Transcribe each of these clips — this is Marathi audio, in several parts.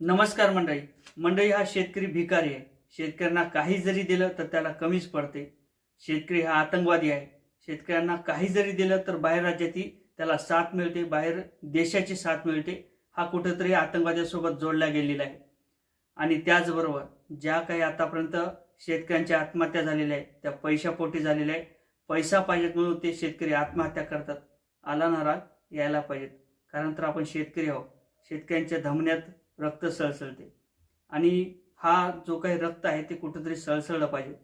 नमस्कार मंडळी. मंडळी हा शेतकरी भिकारी आहे. शेतकऱ्यांना काही जरी दिलं तर त्याला कमीच पडते. शेतकरी हा आतंकवादी आहे. शेतकऱ्यांना काही जरी दिलं तर बाहेर राज्याची त्याला साथ मिळते बाहेर देशाची साथ मिळते. हा कुठेतरी आतंकवाद्यासोबत जोडला गेलेला आहे. आणि त्याचबरोबर ज्या काही आतापर्यंत शेतकऱ्यांच्या आत्महत्या झालेल्या आहेत त्या पैशापोटी झालेल्या आहे. पैसा पाहिजेत म्हणून ते शेतकरी आत्महत्या करतात. आला नारा यायला पाहिजेत. कारण तर आपण शेतकरी आहोत. शेतकऱ्यांच्या धमन्यात रक्त सळसळते. आणि हा जो काही रक्त आहे ते कुठंतरी सळसळलं पाहिजे.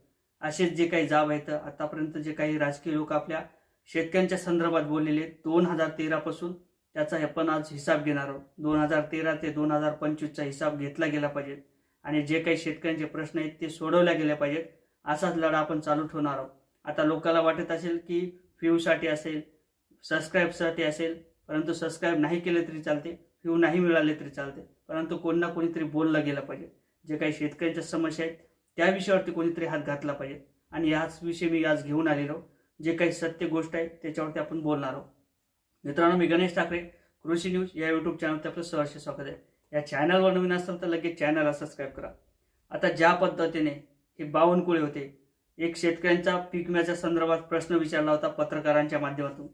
असेच जे काही जाब आहेत आतापर्यंत जे काही राजकीय लोक आपल्या शेतकऱ्यांच्या संदर्भात बोललेले दोन हजार तेरापासून त्याचा आपण आज हिसाब घेणार आहोत. दोन हजार तेरा ते दोन हजार पंचवीसचा हिसाब घेतला गेला पाहिजे. आणि जे काही शेतकऱ्यांचे प्रश्न आहेत ते सोडवल्या गेले पाहिजेत. असाच लढा आपण चालू ठेवणार आहोत. आता लोकांना वाटत असेल की व्ह्यूसाठी असेल सबस्क्राईबसाठी असेल परंतु सबस्क्राईब नाही केले तरी चालते. किंवा नाही मिळाले तरी चालते परंतु कोण ना कोणीतरी बोललं गेलं पाहिजे. जे काही शेतकऱ्यांच्या समस्या आहेत त्या विषयावरती कोणीतरी हात घातला पाहिजे. आणि याच विषयी मी आज घेऊन आलेलो. जे काही सत्य गोष्ट आहे त्याच्यावरती आपण बोलणार आहोत. मित्रांनो मी गणेश ठाकरे कृषी न्यूज या यूट्यूब चॅनलवरती आपलं सहर्ष स्वागत आहे. या चॅनलवर नवीन असाल तर लगेच चॅनलला सबस्क्राईब करा. आता ज्या पद्धतीने हे बावनकुळे होते एक शेतकऱ्यांचा पीक विम्याच्या संदर्भात प्रश्न विचारला होता पत्रकारांच्या माध्यमातून.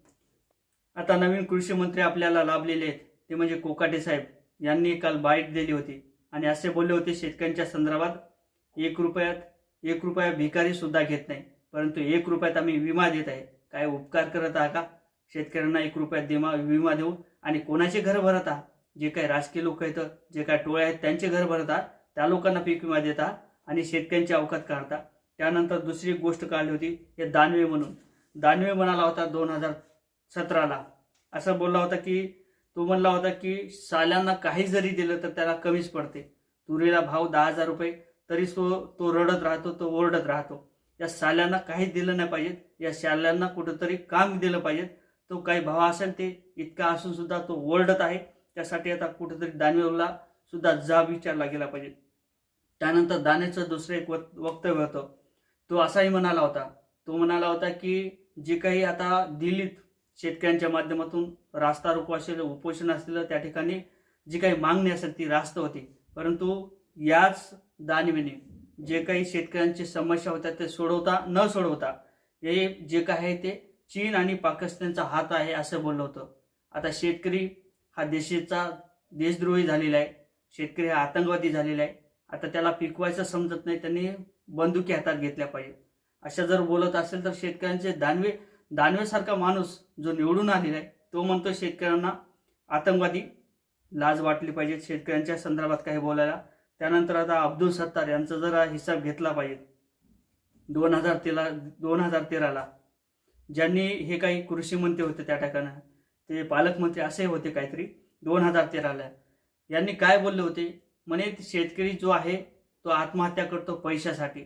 आता नवीन कृषी मंत्री आपल्याला लाभलेले आहेत. ते म्हणजे कोकाटे साहेब यांनी काल बाईट दिली होती. आणि असे बोलले होते शेतकऱ्यांच्या संदर्भात एक रुपयात एक रुपया भिकारी सुद्धा घेत नाही. परंतु एक रुपयात आम्ही विमा देत आहे. काय उपकार करत आहात का? शेतकऱ्यांना एक रुपयात देमा विमा देऊ. आणि कोणाचे घर भरत आहात? जे काही राजकीय लोक आहेत जे काही टोळे आहेत त्यांचे घर भरत आहात. त्या लोकांना पीक विमा देता आणि शेतकऱ्यांची अवकात काढता. त्यानंतर दुसरी गोष्ट काढली होती हे दानवे म्हणून. दानवे म्हणाला होता दोन हजार सतराला. असं बोलला होता की तो म्हणला होता की साल्यांना काही जरी दिलं तर त्याला कमीच पडते. तुरीला भाव दहा हजार रुपये तरी तो तो रडत राहतो तो ओरडत राहतो. या साल्यांना काहीच दिलं नाही पाहिजे. या साल्यांना कुठंतरी काम दिलं पाहिजे. तो काही भाव असेल ते इतका असून सुद्धा तो ओरडत आहे. त्यासाठी आता कुठंतरी दानवेला सुद्धा जाब विचारला गेला पाहिजे. त्यानंतर दानेचं दुसरं एक वक्तव्य होतं. तो असाही म्हणाला होता. तो म्हणाला होता की जे काही आता दिल्लीत शेतकऱ्यांच्या माध्यमातून रास्ता रोको असेल उपोषण असलेलं त्या ठिकाणी जी काही मागणी असेल ती रास्त होती. परंतु याच दानवेने जे काही शेतकऱ्यांची समस्या होत्या ते सोडवता न सोडवता हे जे काय आहे ते चीन आणि पाकिस्तानचा हात आहे असं बोललं होतं. आता शेतकरी हा देशाचा देशद्रोही झालेला आहे. शेतकरी हा आतंकवादी झालेला आहे. आता त्याला पिकवायचं समजत नाही त्यांनी बंदुकी हातात घेतल्या पाहिजे अशा जर बोलत असेल तर शेतकऱ्यांचे दानवे दानवेसारखा माणूस जो निवडून आलेला आहे तो म्हणतो शेतकऱ्यांना आतंकवादी लाज वाटली पाहिजे. शेतकऱ्यांच्या संदर्भात काही बोलायला. त्यानंतर आता अब्दुल सत्तार यांचा जरा हिसाब घेतला पाहिजे दोन हजार तेरा दोन हजार तेराला ज्यांनी हे काही कृषी मंत्री होते त्या ठिकाणी ते पालकमंत्री असे होते काहीतरी दोन हजार तेराला यांनी काय बोलले होते? म्हणे शेतकरी जो आहे तो आत्महत्या करतो पैशासाठी.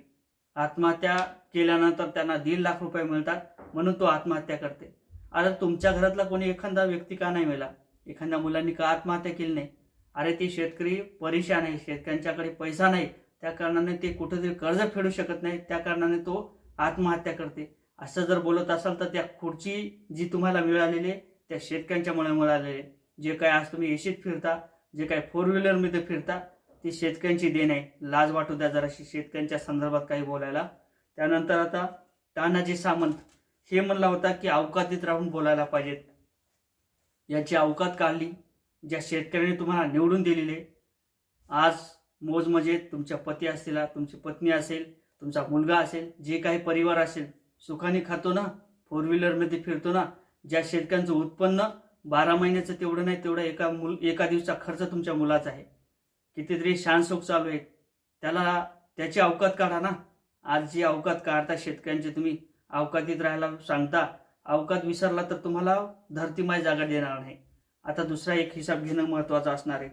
आत्महत्या केल्यानंतर त्यांना दीड लाख रुपये मिळतात म्हणून तो आत्महत्या करते. आता तुमच्या घरातला कोणी एखादा व्यक्ती का नाही मिळाला एखाद्या मुलांनी का आत्महत्या केली नाही? अरे ते शेतकरी परेशान आहे शेतकऱ्यांच्याकडे पैसा नाही त्या कारणाने ते कुठेतरी कर्ज फेडू शकत नाही त्या कारणाने तो आत्महत्या करते. असं जर बोलत असाल तर त्या खुर्ची जी तुम्हाला मिळालेली आहे त्या शेतकऱ्यांच्यामुळे मिळालेली आहे. जे काय आज तुम्ही एशीत फिरता जे काय फोर व्हीलरमध्ये फिरता ती शेतकऱ्यांची देण. आहे लाज वाटू द्या जराशी शेतकऱ्यांच्या संदर्भात काही बोलायला. त्यानंतर आता तानाजी सामंत हे म्हणला होता की अवकातीत राहून बोलायला पाहिजेत. याची अवकात काढली ज्या शेतकऱ्यांनी तुम्हाला निवडून दिलेले. आज मोजमजेत म्हणजे तुमच्या पती असतील तुमची पत्नी असेल तुमचा मुलगा असेल जे काही परिवार असेल सुखाने खातो ना फोर व्हीलरमध्ये फिरतो ना ज्या शेतकऱ्यांचं उत्पन्न बारा महिन्याचं तेवढं नाही तेवढं एका मुल एका दिवसा खर्च तुमच्या मुलाचा आहे. कितीतरी शानसोक चालू आहे. त्याला त्याची अवकात काढा ना. आज जी अवकात काढता शेतकऱ्यांची तुम्ही. अवकातीत राहायला सांगता. अवकात विसरला तर तुम्हाला धरतीमाय जागा देणार नाही. आता दुसरा एक हिसाब घेणं महत्वाचं असणार आहे.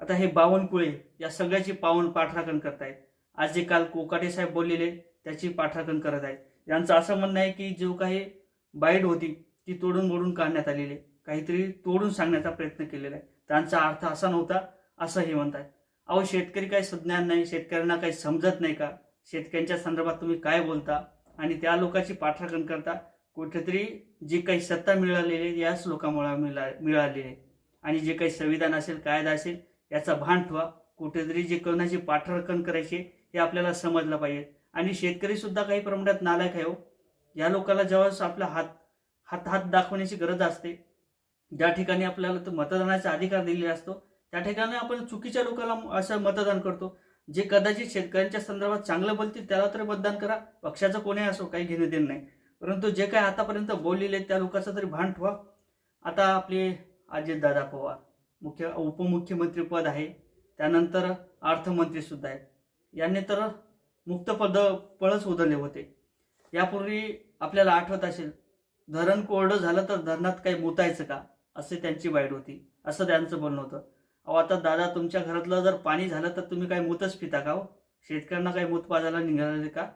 आता हे बावनकुळे या सगळ्याची पावन पाठराखण करतायत. आज जे काल कोकाटे साहेब बोललेले त्याची पाठराखण करत आहेत. यांचं असं म्हणणं आहे की जो काही बाईट होती ती तोडून मोडून काढण्यात आलेली आहे. काहीतरी तोडून सांगण्याचा प्रयत्न केलेला आहे. त्यांचा अर्थ असा नव्हता. असं हे म्हणताय अहो शेतकरी काही सुज्ञान नाही शेतकऱ्यांना काही समजत नाही का? शेतकऱ्यांच्या संदर्भात तुम्ही काय बोलता? आणि त्या लोकांची पाठराखण करता? कुठेतरी जी काही सत्ता मिळालेली आहे याच लोकांमुळे मिळा मिळालेली आहे. आणि जे काही संविधान असेल कायदा असेल याचा भान ठेवा. कुठेतरी जे कोणाची पाठराखण करायची हे आपल्याला समजलं पाहिजे. आणि शेतकरी सुद्धा काही प्रमाणात नालायक आहे हो. या लोकांना जेव्हा आपला हात हात हात दाखवण्याची गरज असते. ज्या ठिकाणी आपल्याला तो मतदानाचा अधिकार दिलेला असतो त्या ठिकाणी आपण चुकीच्या लोकांना असं मतदान करतो. जे कदाचित शेतकऱ्यांच्या संदर्भात चांगलं बोलतील त्याला तरी मतदान करा. पक्षाचं कोणी असो काही घेणं देणं नाही. परंतु जे काही आतापर्यंत बोललेले आहेत त्या लोकांचं तरी भान ठेवा. आता आपले अजितदादा पवार मुख्य उपमुख्यमंत्री पद आहे. त्यानंतर अर्थमंत्री सुद्धा आहेत. यांनी तर मुक्त पद पळच उधळले होते. यापूर्वी आपल्याला आठवत असेल धरण कोरडं झालं तर धरणात काही मोतायचं का? असे त्यांची वाईट होती. असं त्यांचं बोलणं होतं. अहो आता दादा तुमच्या घरातलं जर पाणी झालं तर तुम्ही काय मूतच पिता का हो? शेतकऱ्यांना काही मूत पाजायला निघाले का?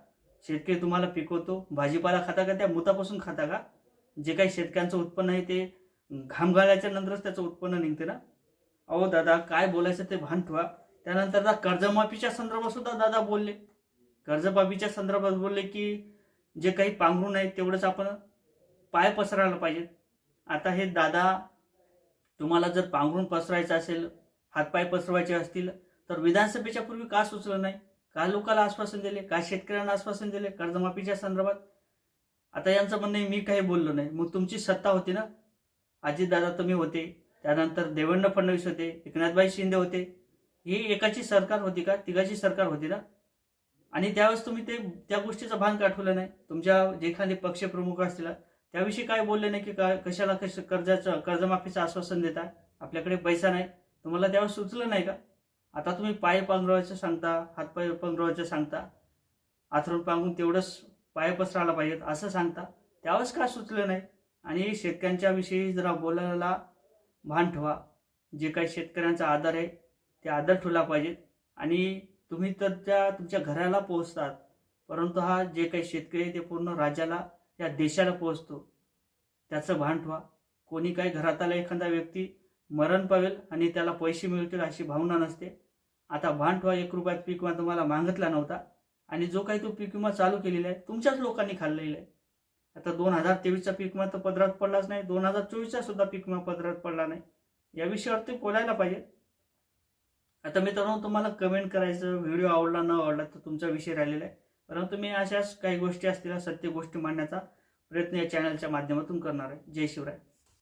शेतकरी तुम्हाला पिकवतो भाजीपाला खाता का? त्या मुतापासून खाता का? जे काही शेतकऱ्यांचं उत्पन्न आहे ते घाम घालायच्या नंतरच त्याचं उत्पन्न निघते ना? अहो दादा काय बोलायचं ते भान ठेवा. त्यानंतर दा कर्जमाफीच्या संदर्भात सुद्धा दादा बोलले. कर्जमाफीच्या संदर्भात बोलले की जे काही पांघरून आहे तेवढंच आपण पाय पसरायला पाहिजेत. आता हे दादा तुम्हाला जर पांघरून पसरायचं असेल हातपाय पसरवायचे असतील तर विधानसभेच्या पूर्वी का सुचलं नाही? का लोकांना आश्वासन दिले? का शेतकऱ्यांना आश्वासन दिले? कर्जमाफीच्या संदर्भात? आता यांचं म्हणणं आहे, मी काही बोललो नाही. मग तुमची सत्ता होती ना? अजितदादा तुम्ही होते. त्यानंतर देवेंद्र फडणवीस होते. एकनाथभाई शिंदे होते. ही एकाची सरकार होती का? तिघाची सरकार होती ना? आणि त्यावेळेस तुम्ही ते त्या गोष्टीचं भान काठवलं नाही. तुमच्या जे एखादे पक्षप्रमुख असतील त्याविषयी काय बोलले नाही की काय कशाला कश कर्जाचं कर्जमाफीचं आश्वासन देता आपल्याकडे पैसा नाही. तुम्हाला त्यावेळेस सुचलं नाही का? आता तुम्ही पाय पांघरवायचं सांगता हातपाय पांघरवायचं सांगता आथरून पांघरून तेवढंच पाय पसरायला पाहिजेत असं सांगता त्यावेळेस का सुचलं नाही? आणि शेतकऱ्यांच्या विषयी जरा बोलायला भान ठेवा. जे काही शेतकऱ्यांचा आदर आहे ते आदर ठेवला पाहिजेत. आणि तुम्ही तर त्या तुमच्या घराला पोहोचतात. परंतु हा जे काही शेतकरी आहे ते पूर्ण राज्याला या देशाला पोहोचतो. त्याचं भान ठेवा. कोणी काही घरात आला एखादा व्यक्ती मरण पावेल आणि त्याला पैसे मिळतील अशी भावना नसते. आता भान ठेवा एक रुपयात पीक विमा तुम्हाला मागितला नव्हता आणि जो काही तो पीक विमा चालू केलेला आहे तुमच्याच लोकांनी खाल्लेला आहे. आता दोन हजार तेवीसचा पीक विमा तर पदरात पडलाच नाही दोन हजार चोवीसचा सुद्धा पीक विमा पदरात पडला नाही. या विषयावर ते बोलायला पाहिजे. आता मित्रांनो तुम्हाला कमेंट करायचं व्हिडिओ आवडला न आवडला तर तुमचा विषय राहिलेला आहे. परंतु मी अशाच काही गोष्टी असतील सत्य गोष्टी मांडण्याचा प्रयत्न या चॅनलच्या माध्यमातून करणार आहे. जय शिवराय.